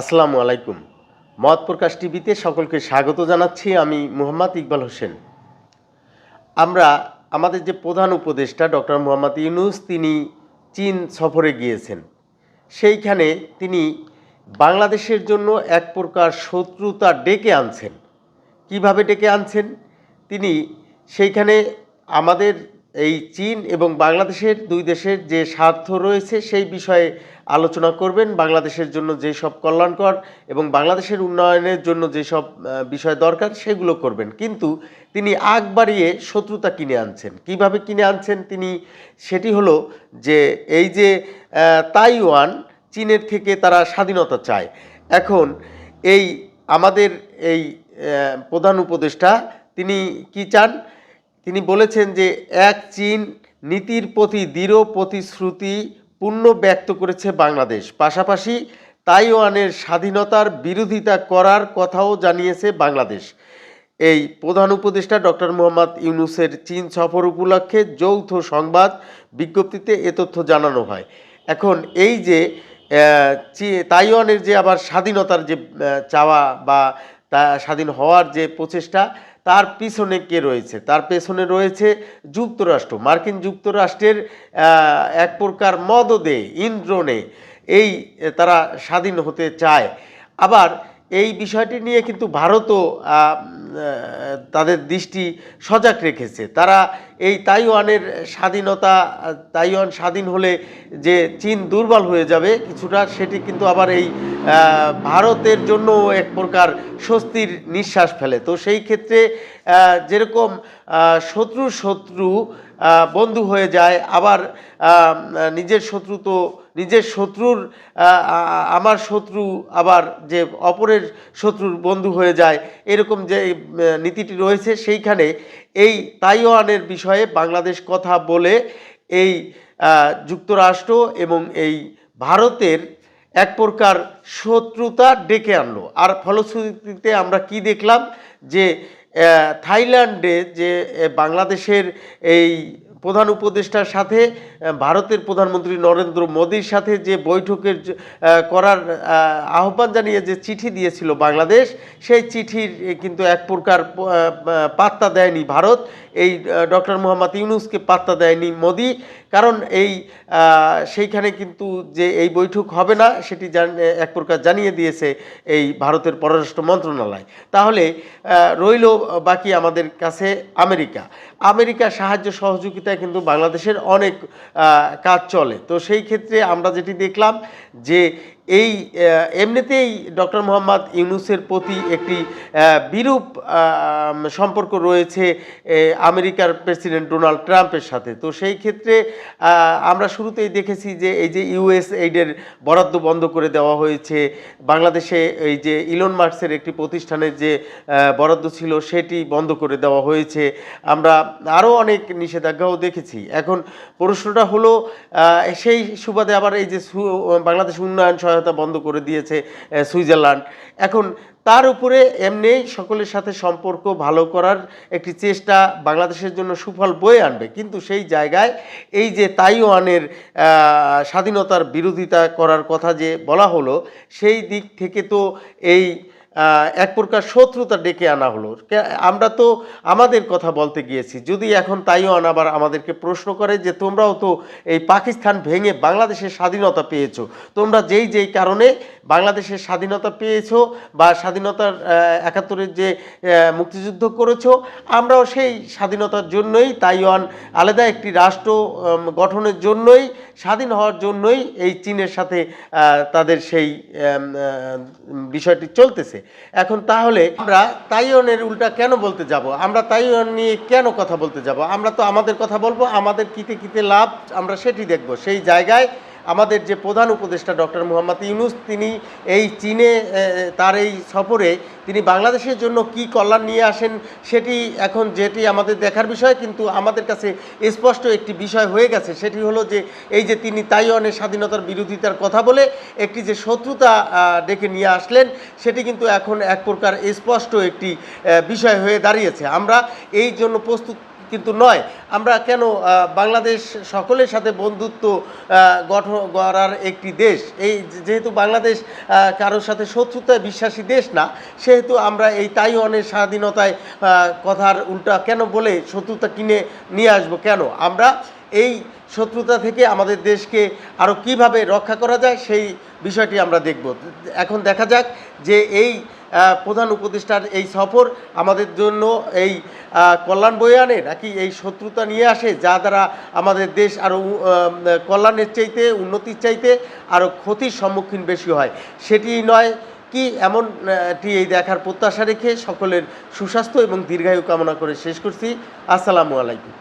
আসসালামু আলাইকুম। মত প্রকাশ টিভিতে সকলকে স্বাগত জানাচ্ছি আমি মোহাম্মদ ইকবাল হোসেন। আমরা আমাদের যে প্রধান উপদেষ্টা ডক্টর মোহাম্মদ ইউনুস, তিনি চীন সফরে গিয়েছেন। সেইখানে তিনি বাংলাদেশের জন্য এক প্রকার শত্রুতা ডেকে আনছেন। কীভাবে ডেকে আনছেন? তিনি সেইখানে আমাদের এই চীন এবং বাংলাদেশের দুই দেশের যে স্বার্থ রয়েছে সেই বিষয়ে আলোচনা করবেন। বাংলাদেশের জন্য যে সব কল্যাণকর এবং বাংলাদেশের উন্নয়নের জন্য যেসব আহ, বিষয় দরকার সেগুলো করবেন। কিন্তু তিনি আগ বাড়িয়ে শত্রুতা কিনে আনছেন। কীভাবে কিনে আনছেন তিনি? সেটি হলো যে এই যে তাইওয়ান চীনের থেকে তারা স্বাধীনতা চায়। এখন এই আমাদের এই প্রধান উপদেষ্টা তিনি কি চান? তিনি বলেছেন যে এক চীন নীতির প্রতি দৃঢ় প্রতিশ্রুতি পূর্ণ ব্যক্ত করেছে বাংলাদেশ। পাশাপাশি তাইওয়ানের স্বাধীনতার বিরোধিতা করার কথাও জানিয়েছে বাংলাদেশ। এই প্রধান উপদেষ্টা ডক্টর মোহাম্মদ ইউনুসের চীন সফর উপলক্ষে যৌথ সংবাদ বিজ্ঞপ্তিতে এ তথ্য জানানো হয়। এখন এই যে তাইওয়ানের যে আবার স্বাধীনতার যে চাওয়া বা তা, স্বাধীন হওয়ার যে প্রচেষ্টা তার পিছনে কে রয়েছে? তার পেছনে রয়েছে যুক্তরাষ্ট্র। মার্কিন যুক্তরাষ্ট্রের এক প্রকার মদদে, ইন্দ্রনে এই তারা স্বাধীন হতে চায়। আবার এই বিষয়টি নিয়ে কিন্তু ভারতও তাদের দৃষ্টি সজাগ রেখেছে। তারা এই তাইওয়ানের স্বাধীনতা, তাইওয়ান স্বাধীন হলে যে চীন দুর্বল হয়ে যাবে কিছুটা, সেটি কিন্তু আবার এই ভারতের জন্য এক প্রকার স্বস্তির নিঃশ্বাস ফেলে। তো সেই ক্ষেত্রে যেরকম শত্রু শত্রু বন্ধু হয়ে যায়, আবার নিজের শত্রু তো, নিজের শত্রুর আমার শত্রু আবার যে অপরের শত্রুর বন্ধু হয়ে যায়, এরকম যে নীতিটি রয়েছে সেইখানে এই তাইওয়ানের বিষয়ে বাংলাদেশ কথা বলে এই যুক্তরাষ্ট্র এবং এই ভারতের এক প্রকার শত্রুতা ডেকে আনলো। আর ফলশ্রুতিতে আমরা কি দেখলাম? যে থাইল্যান্ডে যে বাংলাদেশের এই প্রধান উপদেষ্টার সাথে ভারতের প্রধানমন্ত্রী নরেন্দ্র মোদীর সাথে যে বৈঠকের করার আহ্বান জানিয়ে যে চিঠি দিয়েছিল বাংলাদেশ, সেই চিঠির কিন্তু এক প্রকার পাত্তা দেয়নি ভারত। এই ডক্টর মোহাম্মদ ইউনুসকে পাত্তা দেয়নি মোদি। কারণ এই সেইখানে কিন্তু যে এই বৈঠক হবে না, সেটি এক প্রকার জানিয়ে দিয়েছে এই ভারতের পররাষ্ট্র মন্ত্রণালয়। তাহলে রইল বাকি আমাদের কাছে আমেরিকা। আমেরিকার সাহায্য সহযোগিতায় কিন্তু বাংলাদেশের অনেক কাজ চলে। তো সেই ক্ষেত্রে আমরা যেটি দেখলাম যে এই এমনিতেই ডক্টর মোহাম্মদ ইউনুসের প্রতি একটি বিরূপ সম্পর্ক রয়েছে আমেরিকার প্রেসিডেন্ট ডোনাল্ড ট্রাম্পের সাথে। তো সেই ক্ষেত্রে আমরা শুরুতেই দেখেছি যে এই যে ইউএস এইডের বরাদ্দ বন্ধ করে দেওয়া হয়েছে, বাংলাদেশে এই যে ইলন মার্কসের একটি প্রতিষ্ঠানের যে বরাদ্দ ছিল সেটি বন্ধ করে দেওয়া হয়েছে। আমরা আরও অনেক নিষেধাজ্ঞাও দেখেছি। এখন প্রশ্নটা হলো সেই সুবাদে আবার এই যে বাংলাদেশ উন্নয়ন সহায়তা বন্ধ করে দিয়েছে সুইজারল্যান্ড। এখন তার উপরে এমনি সকলের সাথে সম্পর্ক ভালো করার একটি চেষ্টা বাংলাদেশের জন্য সুফল বয়ে আনবে। কিন্তু সেই জায়গায় এই যে তাইওয়ানের স্বাধীনতার বিরোধিতা করার কথা যে বলা হলো, সেই দিক থেকে তো এই এক প্রকার শত্রুতা ডেকে আনা হলো। আমরা তো আমাদের কথা বলতে গিয়েছি। যদি এখন তাইওয়ান আবার আমাদেরকে প্রশ্ন করে যে তোমরাও তো এই পাকিস্তান ভেঙে বাংলাদেশের স্বাধীনতা পেয়েছ, তোমরা যেই যেই কারণে বাংলাদেশের স্বাধীনতা পেয়েছ বা স্বাধীনতার একাত্তরের যে মুক্তিযুদ্ধ করেছ, আমরাও সেই স্বাধীনতার জন্যই তাইওয়ান আলাদা একটি রাষ্ট্র গঠনের জন্যই, স্বাধীন হওয়ার জন্যই এই চীনের সাথে তাদের সেই বিষয়টি চলতেছে। এখন তাহলে আমরা তাইওয়ানের উল্টা কেন বলতে যাব? আমরা তাইওয়ান নিয়ে কেন কথা বলতে যাব? আমরা তো আমাদের কথা বলব, আমাদের কিতে কিতে লাভ আমরা সেটি দেখব। সেই জায়গায় আমাদের যে প্রধান উপদেষ্টা ডক্টর মোহাম্মদ ইউনুস, তিনি এই চীনে তার এই সফরে তিনি বাংলাদেশের জন্য কি কল্যাণ নিয়ে আসেন সেটি এখন যেটি আমাদের দেখার বিষয়, কিন্তু আমাদের কাছে স্পষ্ট একটি বিষয় হয়ে গেছে, সেটি হলো যে এই যে তিনি তাইওয়ানের স্বাধীনতার বিরোধিতার কথা বলে একটি যে শত্রুতা ডেকে নিয়ে আসলেন, সেটি কিন্তু এখন এক প্রকার স্পষ্ট একটি বিষয় হয়ে দাঁড়িয়েছে। আমরা এই জন্য প্রস্তুত কিন্তু নয়, আমরা কেন বাংলাদেশ সকলের সাথে বন্ধুত্ব গঠন করার একটি দেশ? এই যেহেতু বাংলাদেশ কারোর সাথে শত্রুতায় বিশ্বাসী দেশ না, সেহেতু আমরা এই তাইওয়ানের স্বাধীনতায় কথার উল্টা কেন বলে শত্রুতা কিনে নিয়ে আসব কেন? আমরা এই শত্রুতা থেকে আমাদের দেশকে আরও কীভাবে রক্ষা করা যায় সেই বিষয়টি আমরা দেখব। এখন দেখা যাক যে এই প্রধান উপদেষ্টার এই সফর আমাদের জন্য এই কল্যাণ বয়ে আনে নাকি এই শত্রুতা নিয়ে আসে, যা দ্বারা আমাদের দেশ আরও কল্যাণের চাইতে, উন্নতির চাইতে আরও ক্ষতির সম্মুখীন বেশি হয়। সেটি নয় কি এমনটি এই দেখার প্রত্যাশা রেখে সকলের সুস্বাস্থ্য এবং দীর্ঘায়ু কামনা করে শেষ করছি। আসসালামু আলাইকুম।